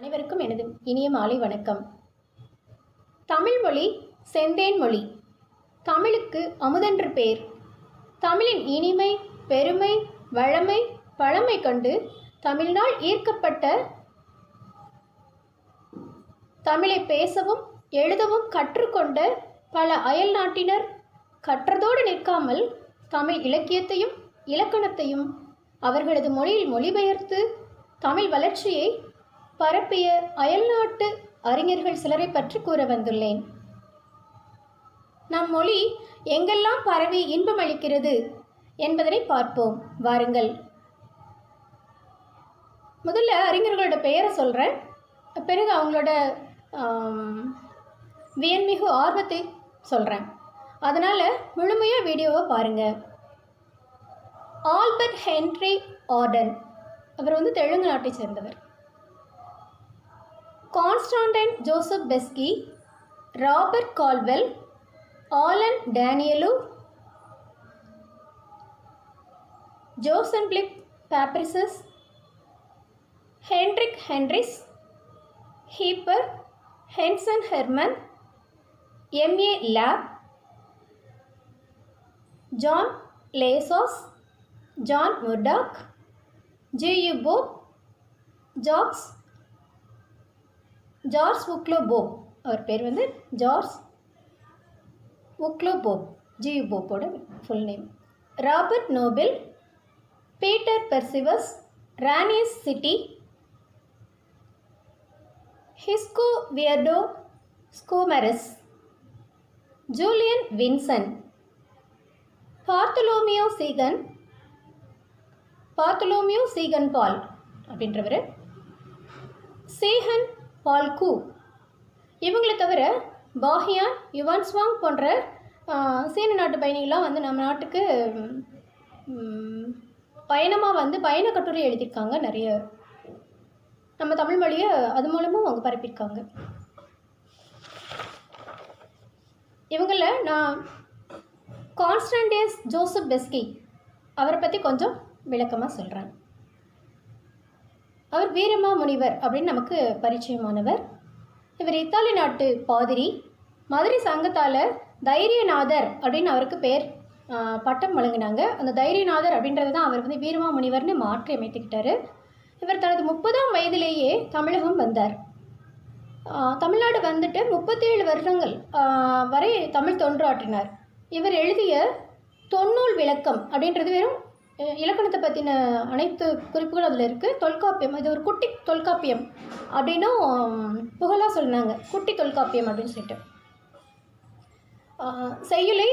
அனைவருக்கும் எனது இனிய மாலை வணக்கம். தமிழ் மொழி செந்தேன் மொழி. தமிழுக்கு அமுதென்று பேர் தமிழின் இனிமை பெருமை வழமை பழமை கண்டு தமிழ்நாள் ஈர்க்கப்பட்ட தமிழை பேசவும் எழுதவும் கற்றுக்கொண்ட பல அயல் நாட்டினர் கற்றதோடு நிற்காமல் தமிழ் இலக்கியத்தையும் இலக்கணத்தையும் அவர்களது மொழியில் மொழிபெயர்த்து தமிழ் வளர்ச்சியை பரப்பிய அயல்நாட்டு அறிஞர்கள் சிலரை பற்றி கூற வந்துள்ளேன். நம் மொழி எங்கெல்லாம் பரவி இன்பமளிக்கிறது என்பதனை பார்ப்போம். வாருங்கள். முதல்ல அறிஞர்களோட பெயரை சொல்கிறேன் பிறகு அவங்களோட வியன்மிகு ஆர்வத்தை சொல்கிறேன் அதனால் முழுமையாக வீடியோவை பாருங்கள் ஆல்பர்ட் ஹென்ரி ஆர்டன். அவர் வந்து தெலுங்கு நாட்டை சேர்ந்தவர். Constantine Joseph Beschi Robert Caldwell Allen Daniel Jason ब्लिक पैप्रिसस हेनरिक हेनरिस हीपर हेंसन हेरमन एमए लैब जॉन लेसोस जॉन मुर्डॉक जेयू बो जॉक्स ஜார்ஸ் ஜார்ஜ் உக்லோ போப் அவர் பேர் வந்து George Uglow Pope G U போப்போட full name Robert Nobili Peter Percival Rhenius city ஹிஸ்கோ வியர்டோ ஸ்கூமரஸ் Julian Vinson Bartholomaeus Ziegen Bartholomaeus Ziegenbalg அப்படின்றவர். சேஹன் பால்கு இவங்களை தவிர பாஹியான் யுவான்ஸ்வாங் போன்ற சீன நாட்டு பயணிகள்லாம் வந்து நம்ம நாட்டுக்கு பயணமாக வந்து பயண கட்டுரை எழுதியிருக்காங்க நிறைய. நம்ம தமிழ் மொழியை அது மூலமும் அவங்க பரப்பியிருக்காங்க. இவங்கள நான் கான்ஸ்டன்டேஸ் ஜோசப் பெஸ்கி அவரை பற்றி கொஞ்சம் விளக்கமாக சொல்கிறேன் அவர் வீரமா முனிவர் அப்படின்னு நமக்கு பரிச்சயமானவர். இவர் இத்தாலி நாட்டு பாதிரி. மதுரை சங்கத்தால் தைரியநாதர் அப்படின்னு அவருக்கு பேர் பட்டம் வழங்கினாங்க. அந்த தைரியநாதர் அப்படின்றது தான் அவர் வந்து வீரமா முனிவர்னு மாற்றி அமைத்துக்கிட்டாரு. இவர் தனது முப்பதாம் வயதிலேயே தமிழகம் வந்தார். தமிழ்நாடு வந்துட்டு முப்பத்தேழு வருடங்கள் வரை தமிழ் தொன்றாற்றினார் இவர் எழுதிய தொன்னூல் விளக்கம் அப்படின்றது வெறும் இலக்கணத்தை பற்றின அனைத்து குறிப்புகளும் அதில் இருக்குது தொல்காப்பியம் இது ஒரு குட்டி தொல்காப்பியம் அப்படின்னும் புகழாக சொன்னாங்க குட்டி தொல்காப்பியம் அப்படின்னு சொல்லிட்டு. செய்யுளை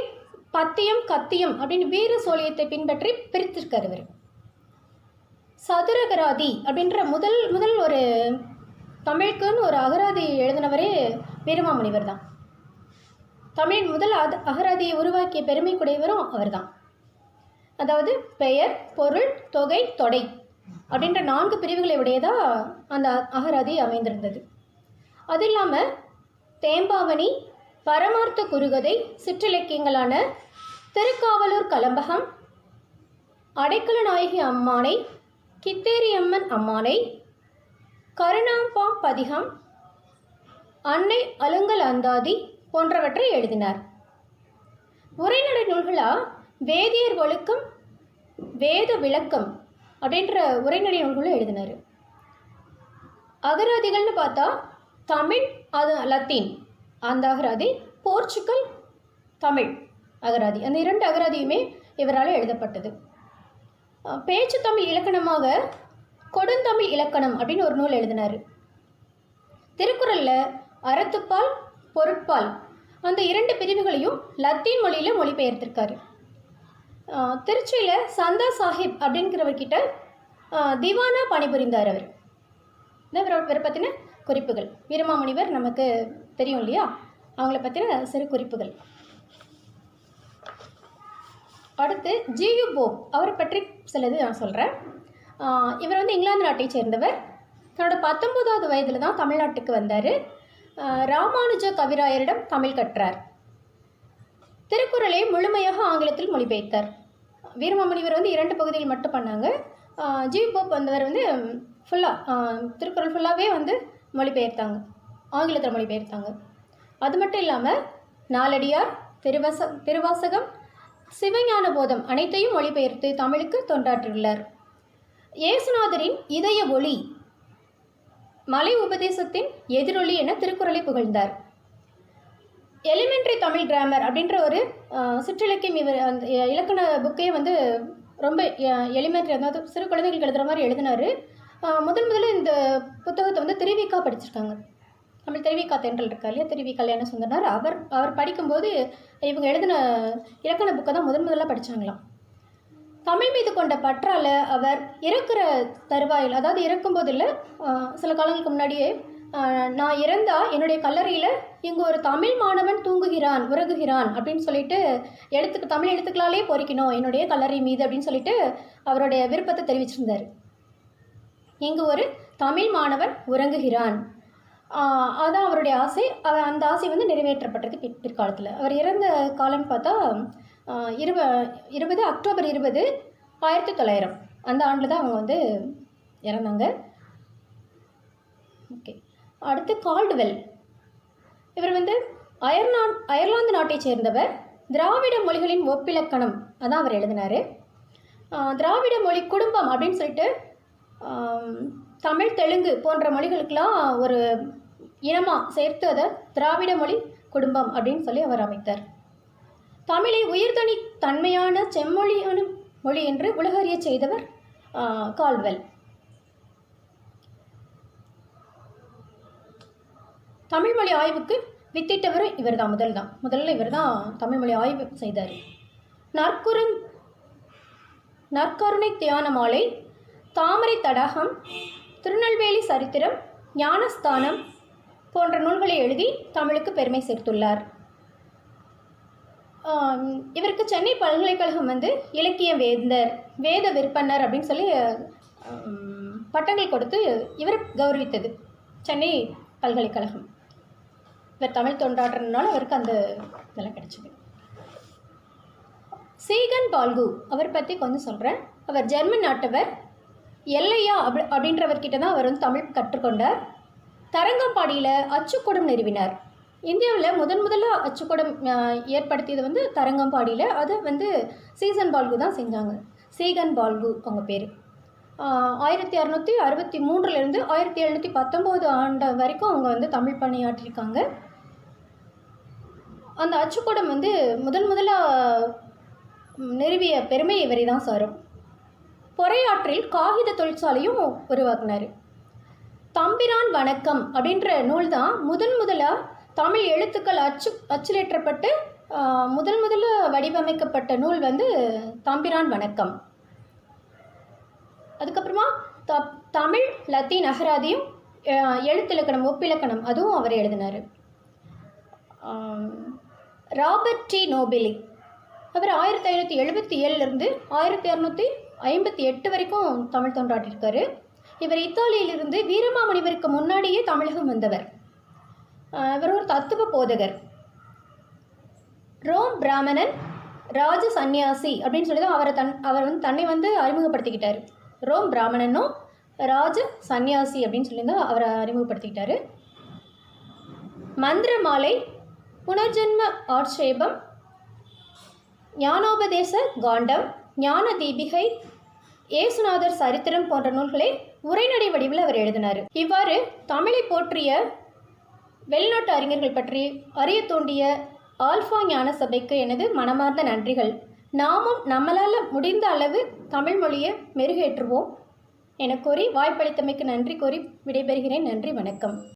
பத்தியம் கத்தியம் அப்படின்னு வீர சோழியத்தை பின்பற்றி பிரித்திருக்கார் இவர். சதுரகராதி அப்படின்ற முதல் முதல் ஒரு தமிழுக்குன்னு ஒரு அகராதி எழுதினவரே வீரமாமுனிவர் தான் தமிழ் முதல் அகராதியை உருவாக்கிய பெருமைக்குடையவரும் அவர்தான். அதாவது பெயர் பொருள் தொகை தொடை அப்படின்ற நான்கு பிரிவுகளை உடையதா அந்த அகராதி அமைந்திருந்தது. அது இல்லாமல் தேம்பாவணி பரமார்த்த குறுகதை சிற்றிலக்கியங்களான திருக்காவலூர் கலம்பகம் அடைக்கல நாயகி அம்மானை கித்தேரியம்மன் அம்மானை கருணாம்பாம் பதிகம் அன்னை அலுங்கல் அந்தாதி போன்றவற்றை எழுதினார். உரைநடை நூல்களாக வேதியர் ஒழுக்கம் வேத விளக்கம் அப்படின்ற உரைநடை நூல்களும் எழுதினார். அகராதிகள்னு பார்த்தா தமிழ் அது லத்தீன் அந்த அகராதி போர்ச்சுகல் தமிழ் அகராதி. அந்த இரண்டு அகராதியுமே இவரால் எழுதப்பட்டது. பேச்சு தமிழ் இலக்கணமாக கொடுந்தமிழ் இலக்கணம் அப்படின்னு ஒரு நூல் எழுதினார். திருக்குறளில் அறத்துப்பால் பொருட்பால் அந்த இரண்டு பிரிவுகளையும் லத்தீன் மொழியில் மொழிபெயர்த்திருக்காரு. திருச்சியில் சந்தா சாஹிப் அப்படிங்கிறவர்கிட்ட திவானா பணிபுரிந்தார் அவர். இந்த இவரை பற்றின குறிப்புகள்? வீரமாமுனிவர் நமக்கு தெரியும் இல்லையா? அவங்கள பற்றின சிறு குறிப்புகள். அடுத்து ஜியு போப் அவரை பற்றி சிலது நான் சொல்கிறேன் இவர் வந்து இங்கிலாந்து நாட்டை சேர்ந்தவர். தன்னோட பத்தொம்போதாவது வயதில் தான் தமிழ்நாட்டுக்கு வந்தார். ராமானுஜ கவிராயரிடம் தமிழ் கற்றார். திருக்குறளை முழுமையாக ஆங்கிலத்தில் மொழிபெயர்த்தார். வீரமாமுனிவர் வந்து இரண்டு பகுதியில் மட்டும் பண்ணாங்க. ஜி. போப் வந்தவர் வந்து ஃபுல்லாக திருக்குறள் ஃபுல்லாகவே வந்து மொழிபெயர்த்தாங்க. ஆங்கிலத்தில் மொழிபெயர்த்தாங்க. அது மட்டும் இல்லாமல் நாலடியார் திருவச திருவாசகம் சிவஞான போதம் அனைத்தையும் மொழிபெயர்த்து தமிழுக்கு தொண்டாற்றியுள்ளார். இயேசுநாதரின் இதய ஒளி மலை உபதேசத்தின் எதிரொலி என திருக்குறளை புகழ்ந்தார். எலிமெண்ட்ரி தமிழ் கிராமர் அப்படின்ற ஒரு சிற்றிலக்கியம் இவர் அந்த இலக்கண புக்கையே வந்து ரொம்ப எலிமெண்ட்ரி அதாவது சிறு குழந்தைகளுக்கு எழுதுகிற மாதிரி எழுதினார். முதல் முதல்ல இந்த புத்தகத்தை வந்து திருவிக்கா படிச்சிருக்காங்க. தமிழ் திருவிக்கா தென்றல் இருக்கா இல்லையா? திருவி கல்யாண சுந்தரனார் அவர் அவர் படிக்கும்போது இவங்க எழுதின இலக்கண புக்கை தான் முதன் முதலாக படித்தாங்களாம் தமிழ் மீது கொண்ட பற்றால் அவர் இறக்குற தருவாயில் அதாவது இறக்கும்போது இல்லை சில காலங்களுக்கு முன்னாடியே நான் இறந்தால் என்னுடைய கல்லறையில் இங்கே ஒரு தமிழ் மாணவன் தூங்குகிறான் உறங்குகிறான் அப்படின்னு சொல்லிட்டு எழுத்துக்கு தமிழ் எழுத்துக்களாலே பொறிக்கணும் என்னுடைய கல்லறை மீது அப்படின்னு சொல்லிட்டு அவருடைய விருப்பத்தை தெரிவிச்சிருந்தார். இங்கு ஒரு தமிழ் மாணவன் உறங்குகிறான். அதுதான் அதான் அவருடைய ஆசை. அவ- அந்த ஆசை வந்து நிறைவேற்றப்பட்டது பிற் பிற்காலத்தில். அவர் இறந்த காலம் பார்த்தா இருப இருபது அக்டோபர் இருபது ஆயிரத்தி தொள்ளாயிரம். அந்த ஆண்டில் தான் அவங்க வந்து இறந்தாங்க. ஓகே. அடுத்து கால்டுவெல். இவர் வந்து அயர்நா அயர்லாந்து நாட்டைச் சேர்ந்தவர். திராவிட மொழிகளின் ஒப்பிலக்கணம் அதான் அவர் எழுதினார். திராவிட மொழி குடும்பம் அப்படின்னு சொல்லிட்டு தமிழ் தெலுங்கு போன்ற மொழிகளுக்கெல்லாம் ஒரு இனமாக சேர்த்து அதை திராவிட மொழி குடும்பம் அப்படின்னு சொல்லி அவர் அமைத்தார். தமிழை உயிர்தனி தன்மையான செம்மொழியான மொழி என்று உலகறியச் செய்தவர் கால்வெல் தமிழ் மொழி ஆய்வுக்கு வித்திட்டவர் இவர் தான் முதல் தான் முதல்ல இவர் தான் தமிழ்மொழி ஆய்வு செய்தார். நற்குறன் நற்கருணை தியான மாலை தாமரை தடாகம் திருநெல்வேலி சரித்திரம் ஞானஸ்தானம் போன்ற நூல்களை எழுதி தமிழுக்கு பெருமை சேர்த்துள்ளார். இவருக்கு சென்னை பல்கலைக்கழகம் வந்து இலக்கிய வேந்தர் வேத விற்பனர் அப்படின்னு சொல்லி பட்டங்கள் கொடுத்து இவர் கௌரவித்தது சென்னை பல்கலைக்கழகம். இவர் தமிழ் தொண்டாடுறதுனால அவருக்கு அந்த இதெல்லாம் கிடைச்சிது. சீகன் பால்கு அவர் பற்றி கொஞ்சம் சொல்கிறேன் அவர் ஜெர்மன் நாட்டவர் எல்லையா அப்படி அப்படின்றவர்கிட்ட தான் அவர் வந்து தமிழ் கற்றுக்கொண்டார். தரங்கம்பாடியில் அச்சுக்கூடம் நிறுவினார். இந்தியாவில் முதன் முதல்ல அச்சுக்கூடம் ஏற்படுத்தியது வந்து தரங்கம்பாடியில். அது வந்து சீசன் பால்கு தான் செஞ்சாங்க. சீகன் பால்கு அவங்க பேர். ஆயிரத்தி அறநூற்றி அறுபத்தி மூன்றுலேருந்து ஆயிரத்தி எழுநூற்றி பத்தொம்போது ஆண்டு வரைக்கும் அவங்க வந்து தமிழ் பணியாற்றியிருக்காங்க அந்த அச்சுக்கூடம் வந்து முதன் முதலாக நிறுவிய பெருமை இவரை தான் சாரும். பொறையாற்றில் காகித தொழிற்சாலையும் உருவாக்குனார். தம்பிரான் வணக்கம் அப்படின்ற நூல் தான் முதன் முதலாக தமிழ் எழுத்துக்கள் அச்சு அச்சிலேற்றப்பட்டு முதல் முதல்ல வடிவமைக்கப்பட்ட நூல் வந்து தம்பிரான் வணக்கம். அதுக்கப்புறமா த தமிழ் லத்தீன் அகராதியும் எழுத்திலக்கணம் ஒப்பிலக்கணம் அதுவும் அவர் எழுதினார். Robert D. நோபிலி. அவர் ஆயிரத்தி ஐநூற்றி எழுபத்தி ஏழுலேருந்து ஆயிரத்தி இரநூத்தி ஐம்பத்தி எட்டு வரைக்கும் தமிழ் தொண்டாற்றிருக்காரு. இவர் இத்தாலியிலிருந்து வீரமாமுனிவருக்கு முன்னாடியே தமிழகம் வந்தவர். அவர் இவர் ஒரு தத்துவ போதகர். ரோம் பிராமணன் ராஜ சந்நியாசி அப்படின்னு சொல்லி தான் அவரை தன் அவர் வந்து தன்னை வந்து அறிமுகப்படுத்திக்கிட்டார். ரோம் பிராமணனும் ராஜ சந்நியாசி அப்படின்னு சொல்லி தான் அவரை அறிமுகப்படுத்திக்கிட்டாரு. மந்திர மாலை புனர்ஜென்ம ஆட்சேபம் ஞானோபதேச காண்டம் ஞான தீபிகை ஏசுநாதர் சரித்திரம் போன்ற நூல்களை உரைநடை வடிவில் அவர் எழுதினார். இவ்வாறு தமிழை போற்றிய வெளிநாட்டு அறிஞர்கள் பற்றி அறிய தூண்டிய ஆல்ஃபா ஞான சபைக்கு எனது மனமார்ந்த நன்றிகள். நாமும் நம்மளால் முடிந்த அளவு தமிழ் மொழியை மெருகேற்றுவோம். என கூறி வாய்ப்பளித்தமைக்கு நன்றி கூறி விடைபெறுகிறேன். நன்றி வணக்கம்.